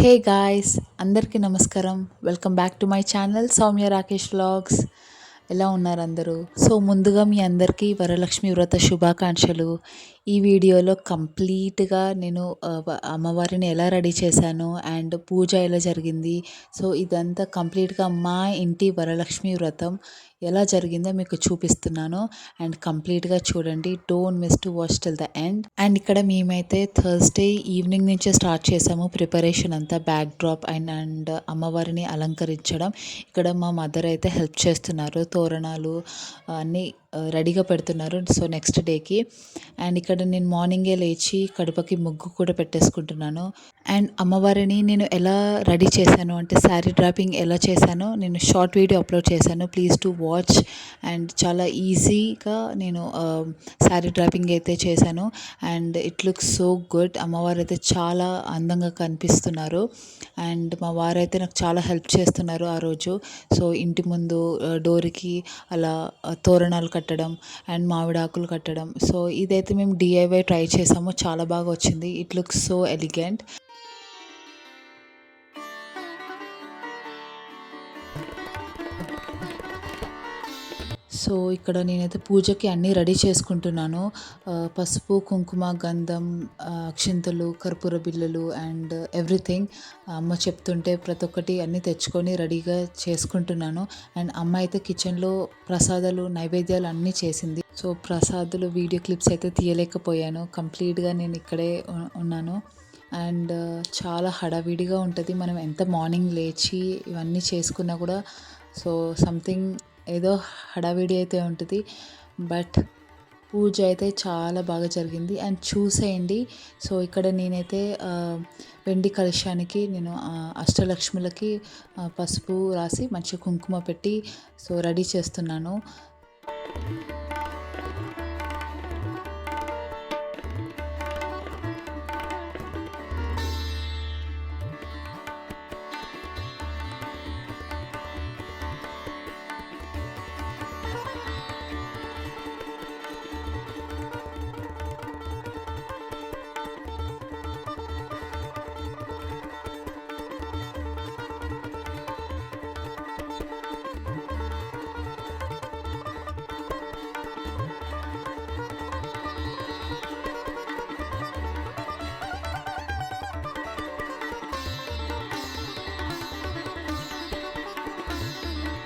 హే guys అందరికీ నమస్కారం. Welcome back to my channel Soumya Rakesh vlogs. ఎలా ఉన్నారు అందరూ? సో ముందుగా మీ అందరికీ వరలక్ష్మి వ్రత శుభాకాంక్షలు. ఈ వీడియోలో కంప్లీట్గా నేను అమ్మవారిని ఎలా రెడీ చేశాను అండ్ పూజ ఎలా జరిగింది. సో ఇదంతా కంప్లీట్గా మా ఇంటి వరలక్ష్మి వ్రతం ఎలా జరిగిందో మీకు చూపిస్తున్నాను. అండ్ కంప్లీట్గా చూడండి. Don't miss to watch till the end. And ఇక్కడ మేమైతే థర్స్డే ఈవినింగ్ నుంచే స్టార్ట్ చేసాము ప్రిపరేషన్ అంతా బ్యాక్ డ్రాప్ అండ్ అండ్ అమ్మవారిని అలంకరించడం. ఇక్కడ మా మదర్ అయితే హెల్ప్ చేస్తున్నారు. తోరణాలు అన్నీ రెడీగా పెడుతున్నారు. సో నెక్స్ట్ డేకి అండ్ ఇక్కడ నేను మార్నింగే లేచి కడుపకి ముగ్గు కూడా పెట్టేసుకుంటున్నాను. అండ్ అమ్మవారిని నేను ఎలా రెడీ చేశాను అంటే శారీ డ్రాపింగ్ ఎలా చేశానో నేను షార్ట్ వీడియో అప్లోడ్ చేశాను. ప్లీజ్ టు వాచ్ అండ్ చాలా ఈజీగా నేను శారీ డ్రాపింగ్ అయితే చేశాను. And it looks so good అమ్మవారు అయితే చాలా అందంగా కనిపిస్తున్నారు. అండ్ మా వారైతే నాకు చాలా హెల్ప్ చేస్తున్నారు ఆ రోజు. సో ఇంటి ముందు డోర్కి అలా తోరణాలు కట్టడం అండ్ మామిడాకులు కట్టడం. సో ఇదైతే మేము డిఐవై ట్రై చేసాము. చాలా బాగా వచ్చింది. It looks so elegant so ఇక్కడ నేనైతే పూజకి అన్నీ రెడీ చేసుకుంటున్నాను. పసుపు కుంకుమ గంధం అక్షింతలు కర్పూర బిళ్ళలు అండ్ ఎవ్రీథింగ్. అమ్మ చెప్తుంటే ప్రతి ఒక్కటి అన్నీ తెచ్చుకొని రెడీగా చేసుకుంటున్నాను. అండ్ అమ్మ అయితే కిచెన్లో ప్రసాదాలు నైవేద్యాలు అన్నీ చేసింది. సో ప్రసాదాలు వీడియో క్లిప్స్ అయితే తీయలేకపోయాను. కంప్లీట్గా నేను ఇక్కడే ఉన్నాను. అండ్ చాలా హడావిడిగా ఉంటుంది. మనం ఎంత మార్నింగ్ లేచి ఇవన్నీ చేసుకున్నా కూడా సో సంథింగ్ ఏదో హడావిడి అయితే ఉంటుంది. బట్ పూజ అయితే చాలా బాగా జరిగింది. అండ్ చూసేయండి. సో ఇక్కడ నేనైతే వెండి కలశానికి నేను అష్టలక్ష్ములకి పసుపు రాసి మంచిగా కుంకుమ పెట్టి సో రెడీ చేస్తున్నాను.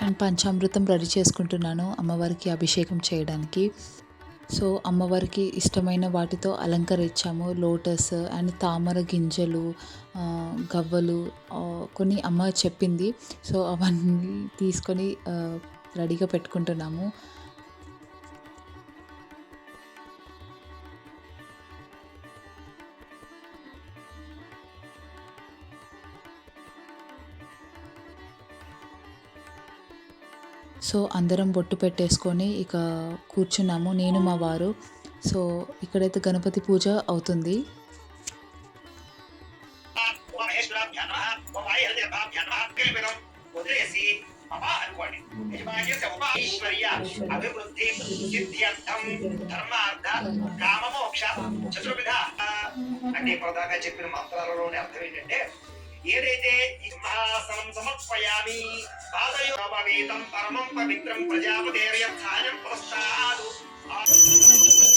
నేను పంచామృతం రెడీ చేసుకుంటున్నాను అమ్మవారికి అభిషేకం చేయడానికి. సో అమ్మవారికి ఇష్టమైన వాటితో అలంకరించాము. లోటస్ అండ్ తామర గింజలు గవ్వలు కొన్ని అమ్మ చెప్పింది. సో అవన్నీ తీసుకొని రెడీగా పెట్టుకుంటున్నాము. సో అందరం బొట్టు పెట్టేసుకొని ఇక కూర్చున్నాము. నేను మా వారు. సో ఇక్కడైతే గణపతి పూజ అవుతుంది. అభివృద్ధి సిద్ధ్యర్థం ధర్మార్థ కామమోక్ష చతుర్విధ అంటే ఇప్పటిదాకా చెప్పిన మంత్రాలలోని అర్థం ఏంటంటే ఏదైతే ఈ సింహాసనం సమర్పయామి పాదయోగవేదం పరమం పవిత్రం ప్రజాపతేర్యస్థానం పురస్తాదు మంగళాని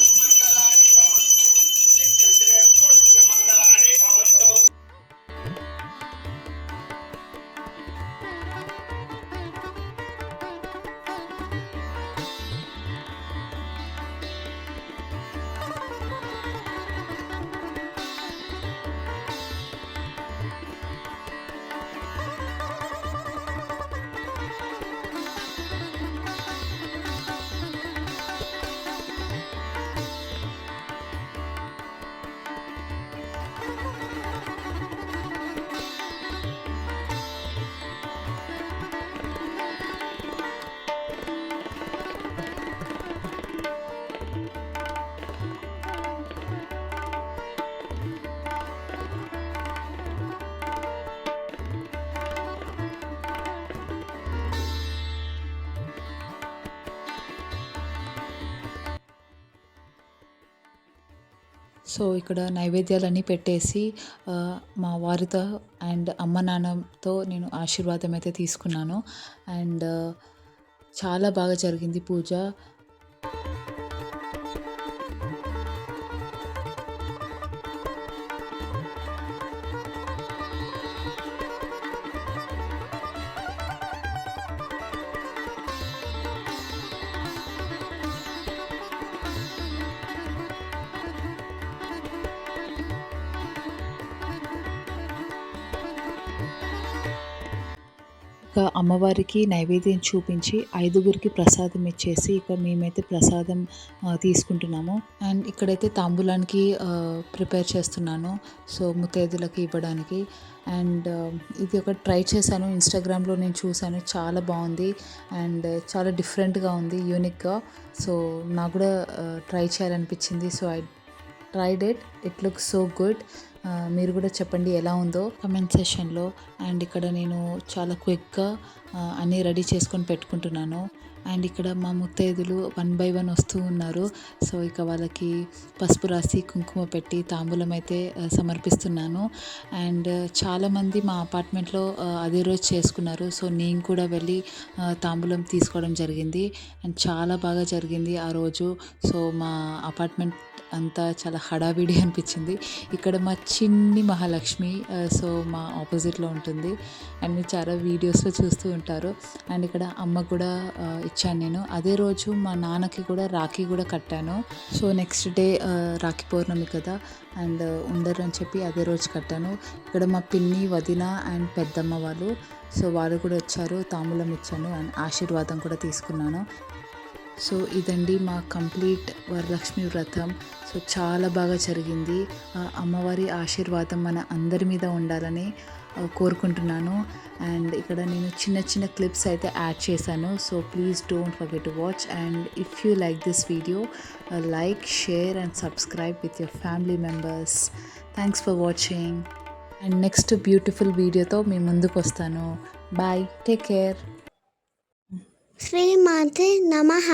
సో ఇక్కడ నైవేద్యాలన్నీ పెట్టేసి మా వారితో అండ్ అమ్మ నాన్నతో నేను ఆశీర్వాదం అయితే తీసుకున్నాను. అండ్ చాలా బాగా జరిగింది పూజ. ఇక అమ్మవారికి నైవేద్యం చూపించి ఐదుగురికి ప్రసాదం ఇచ్చేసి ఇక మేమైతే ప్రసాదం తీసుకుంటున్నాము. అండ్ ఇక్కడైతే తాంబూలానికి ప్రిపేర్ చేస్తున్నాను సో ముత్తైదులకి ఇవ్వడానికి. అండ్ ఇది ఒక ట్రై చేశాను ఇన్స్టాగ్రామ్లో నేను చూశాను చాలా బాగుంది. అండ్ చాలా డిఫరెంట్గా ఉంది యూనిక్గా. సో నాకు కూడా try చేయాలనిపించింది so I tried it it look so good. మీరు కూడా చెప్పండి ఎలా ఉందో కమెంట్ సెషన్లో అండ్ ఇక్కడ నేను చాలా క్విక్గా అన్నీ రెడీ చేసుకొని పెట్టుకుంటున్నాను. అండ్ ఇక్కడ మా ముత్తైదులు వన్ బై వన్ వస్తూ ఉన్నారు. సో ఇక వాళ్ళకి పసుపు రాసి కుంకుమ పెట్టి తాంబూలం అయితే సమర్పిస్తున్నాను. అండ్ చాలామంది మా అపార్ట్మెంట్లో అదే రోజు చేసుకున్నారు. సో నేను కూడా వెళ్ళి తాంబూలం తీసుకోవడం జరిగింది. అండ్ చాలా బాగా జరిగింది ఆ రోజు. సో మా అపార్ట్మెంట్ అంతా చాలా హడావిడి అనిపించింది. ఇక్కడ మా చిన్ని మహాలక్ష్మి సో మా ఆపోజిట్లో ఉంటుంది. అండ్ మీరు చాలా వీడియోస్లో చూస్తూ ఉంటారు. అండ్ ఇక్కడ అమ్మ కూడా వచ్చాను ఇచ్చాను నేను. అదే రోజు మా నాన్నకి కూడా రాఖీ కూడా కట్టాను. సో నెక్స్ట్ డే రాఖీ పౌర్ణమి కదా అండ్ ఉండరు అని చెప్పి అదే రోజు కట్టాను. ఇక్కడ మా పిన్ని వదిన అండ్ పెద్దమ్మ వాళ్ళు సో వాళ్ళు కూడా వచ్చారు తాంబూలం ఇచ్చాను అండ్ ఆశీర్వాదం కూడా తీసుకున్నాను. సో ఇదండి మా కంప్లీట్ వరలక్ష్మి వ్రతం. సో చాలా బాగా జరిగింది. అమ్మవారి ఆశీర్వాదం మన అందరి మీద ఉండాలని కోరుకుంటున్నాను. అండ్ ఇక్కడ నేను చిన్న చిన్న క్లిప్స్ అయితే యాడ్ చేశాను. So please don't forget to watch. And if you like this video like share and subscribe with your family members. Thanks for watching. And next beautiful వీడియోతో మీ ముందుకు వస్తాను. బాయ్. Take care. శ్రీమాతే నమః.